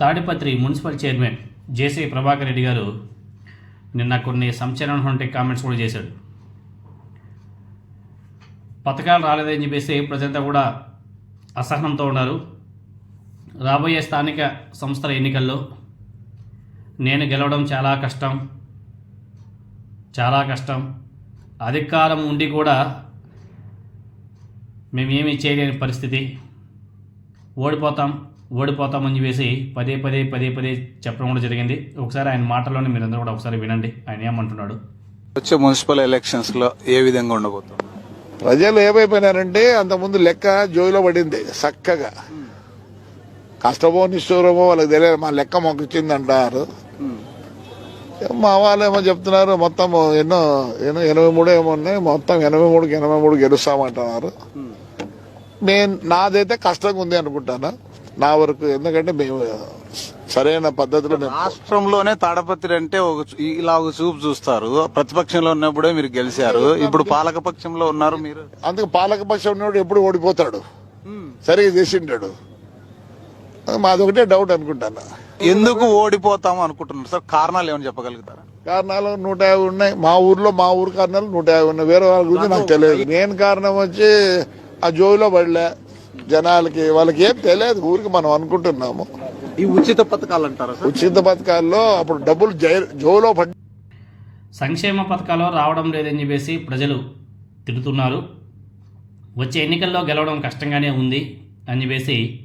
Tadipatri municipal chairman JC Prabhakar Reddy garu నిన్న కొన్ని సంచలనటువంటి comments కూడా చేశాడు. పథకాలు రాలేదని చెప్పేసి ప్రజంతా కూడా అసహనంతో ఉన్నారు. రాబోయే స్థానిక సంస్థల ఎన్నికల్లో నేను గెలవడం చాలా కష్టం చాలా కష్టం. అధికారం ఉండి కూడా మేమేమీ చేయలేని పరిస్థితి. ఓడిపోతాం. ఓడిపోతామని చెప్పేసి పదే పదే పదే పదే చెప్పడం కూడా జరిగింది. ఒకసారి ఆయన మాటల్లోనే మీరందరూ కూడా ఒకసారి వినండి. ఆయన ఏమంటున్నాడు? వచ్చే మున్సిపల్ ఎలక్షన్స్లో ఏ విధంగా ఉండబోతుంది ప్రజలు ఏమైపోయినారంటే అంతకుముందు లెక్క జోయిలో పడింది చక్కగా. కష్టమో నిష్ఠూరమో వాళ్ళకి తెలియదు మా లెక్క మాకు ఇచ్చింది అంటారు. మా వాళ్ళు ఏమో చెప్తున్నారు మొత్తం ఎన్నో ఎన్నో ఎనభై మూడు ఏమో ఉన్నాయి మొత్తం ఎనభై మూడుకి ఎనభై మూడు గెలుస్తామంటున్నారు. నేను నాదైతే కష్టంగా ఉంది అనుకుంటాను? నా వరకు ఎందుకంటే మేము సరైన పద్ధతిలో రాష్ట్రంలోనే తాడపత్రి అంటే ఒక ఇలా ఒక చూపు చూస్తారు. ప్రతిపక్షంలో ఉన్నప్పుడే మీరు గెలిచారు. ఇప్పుడు పాలక పక్షంలో ఉన్నారు మీరు. అందుకు పాలకపక్షం ఉన్నవాడు ఎప్పుడు ఓడిపోతాడు. సరిగా చేసిండాడు మాది ఒకటే డౌట్ అనుకుంటాను. ఎందుకు ఓడిపోతాం అనుకుంటున్నారు? సార్ కారణాలు ఏమైనా చెప్పగలుగుతారా? కారణాలు నూట యాభై ఉన్నాయి. మా ఊర్లో మా ఊరు కారణాలు నూట యాభై ఉన్నాయి. వేరే వాళ్ళ గురించి నాకు తెలియదు. నేను కారణం వచ్చి ఆ జోయిలో పడలే. జనాలకి వాళ్ళకి ఏం తెలియదు ఊరికి మనం అనుకుంటున్నాము. ఈ ఉచిత పథకాలు అంటారా సార్? ఉచిత పథకాల్లో అప్పుడు డబ్బులు జై- జోలో పడ్డ సంక్షేమ పథకాలు రావడం లేదని చెప్పేసి ప్రజలు తిడుతున్నారు. వచ్చే ఎన్నికల్లో గెలవడం కష్టంగానే ఉంది అని చెప్పేసి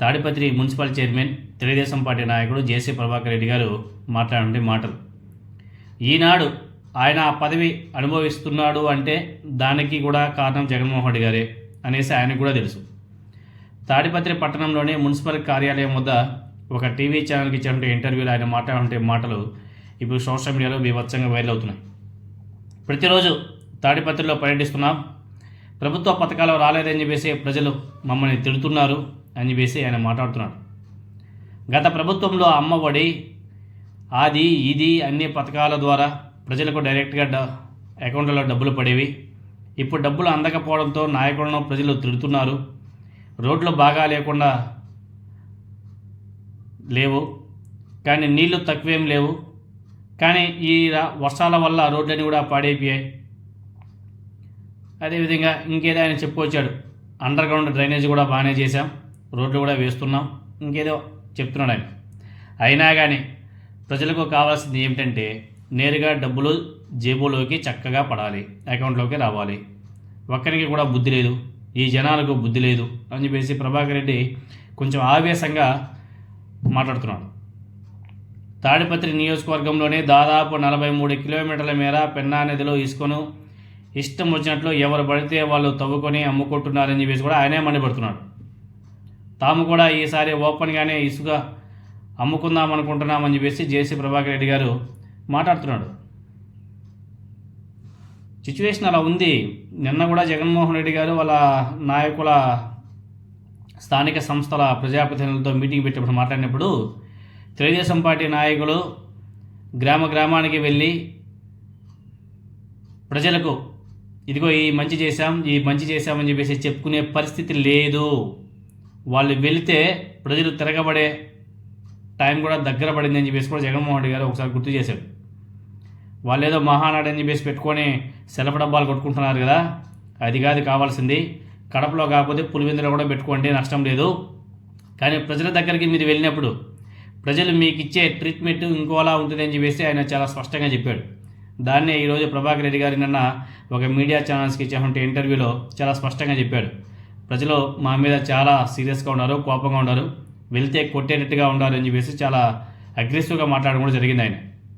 Tadipatri municipal chairman Telugu Desam party నాయకుడు జేసీ ప్రభాకర్ రెడ్డి గారు మాట్లాడే మాటలు. ఈనాడు ఆయన ఆ పదవి అనుభవిస్తున్నాడు అంటే దానికి కూడా కారణం జగన్మోహన్ రెడ్డి గారే అనేసి ఆయనకు కూడా తెలుసు. తాడిపత్రి పట్టణంలోని మున్సిపల్ కార్యాలయం వద్ద ఒక టీవీ ఛానల్కి ఇచ్చినటువంటి ఇంటర్వ్యూలో ఆయన మాట్లాడే మాటలు ఇప్పుడు సోషల్ మీడియాలో బీభత్సంగా వైరల్ అవుతున్నాయి. ప్రతిరోజు తాడిపత్రిలో పర్యటిస్తున్నాం. ప్రభుత్వ పథకాలు రాలేదని చెప్పేసి ప్రజలు మమ్మల్ని తిడుతున్నారు అని చెప్పేసి ఆయన మాట్లాడుతున్నాడు. గత ప్రభుత్వంలో అమ్మఒడి అది ఇది అన్ని పథకాల ద్వారా ప్రజలకు డైరెక్ట్గా డ అకౌంట్లలో డబ్బులు పడేవి. ఇప్పుడు డబ్బులు అందకపోవడంతో నాయకులను ప్రజలు తిడుతున్నారు. రోడ్లు బాగా లేకుండా లేవు. కానీ నీళ్ళు తక్కువేం లేవు. కానీ ఈ వర్షాల వల్ల రోడ్లన్నీ కూడా పాడైపోయాయి. అదేవిధంగా ఇంకేదో ఆయన చెప్పుకొచ్చాడు. అండర్ గ్రౌండ్ డ్రైనేజ్ కూడా బాగానే చేశాం. రోడ్లు కూడా వేస్తున్నాం. ఇంకేదో చెప్తున్నాడు ఆయన. అయినా కానీ ప్రజలకు కావాల్సింది ఏమిటంటే నేరుగా డబ్బులు జేబులోకి చక్కగా పడాలి. అకౌంట్లోకి రావాలి. ఒక్కరికి కూడా బుద్ధి లేదు. ఈ జనాలకు బుద్ధి లేదు అని చెప్పేసి ప్రభాకర్ రెడ్డి కొంచెం ఆవేశంగా మాట్లాడుతున్నాడు. తాడిపత్రి నియోజకవర్గంలోనే దాదాపు నలభై మూడు కిలోమీటర్ల మేర పెన్నా నదిలో ఇసుకను ఇష్టం వచ్చినట్లు ఎవరు పడితే వాళ్ళు తవ్వుకొని అమ్ముకుంటున్నారని చెప్పేసి కూడా ఆయనే మండిపడుతున్నాడు. తాము కూడా ఈసారి ఓపెన్గానే ఇసుక అమ్ముకుందాం అనుకుంటున్నామని చెప్పేసి జేసీ ప్రభాకర్ రెడ్డి గారు మాట్లాడుతున్నాడు. సిచ్యువేషన్ అలా ఉంది. నిన్న కూడా జగన్మోహన్ రెడ్డి గారు వాళ్ళ నాయకుల స్థానిక సంస్థల ప్రజాప్రతినిధులతో మీటింగ్ పెట్టినప్పుడు మాట్లాడినప్పుడు తెలుగుదేశం పార్టీ నాయకులు గ్రామ గ్రామానికి వెళ్ళి ప్రజలకు ఇదిగో ఈ మంచి చేశాం ఈ మంచి చేశామని చెప్పేసి చెప్పుకునే పరిస్థితి లేదు. వాళ్ళు వెళితే ప్రజలు తిరగబడే టైం కూడా దగ్గర పడింది అని చెప్పేసి కూడా జగన్మోహన్ రెడ్డి గారు ఒకసారి గుర్తు చేశాడు వాళ్ళు ఏదో మహానాడు అని చెప్పేసి పెట్టుకొని సెలవు డబ్బాలు కొట్టుకుంటున్నారు కదా. అది కాదు కావాల్సింది. కడపలో కాకపోతే పులివెందులో కూడా పెట్టుకోండి నష్టం లేదు. కానీ ప్రజల దగ్గరికి మీరు వెళ్ళినప్పుడు ప్రజలు మీకు ఇచ్చే ట్రీట్మెంట్ ఇంకోలా ఉంటుందని చెప్పేసి ఆయన చాలా స్పష్టంగా చెప్పాడు. దాన్నే ఈరోజు ప్రభాకర్ రెడ్డి గారి నిన్న ఒక మీడియా ఛానల్స్కి ఇచ్చినటువంటి ఇంటర్వ్యూలో చాలా స్పష్టంగా చెప్పాడు. ప్రజలు మా మీద చాలా సీరియస్గా ఉన్నారు కోపంగా ఉన్నారు. వెళ్తే కొట్టేటట్టుగా ఉన్నారు అని చెప్పేసి చాలా అగ్రెసివ్గా మాట్లాడడం కూడా జరిగింది ఆయన.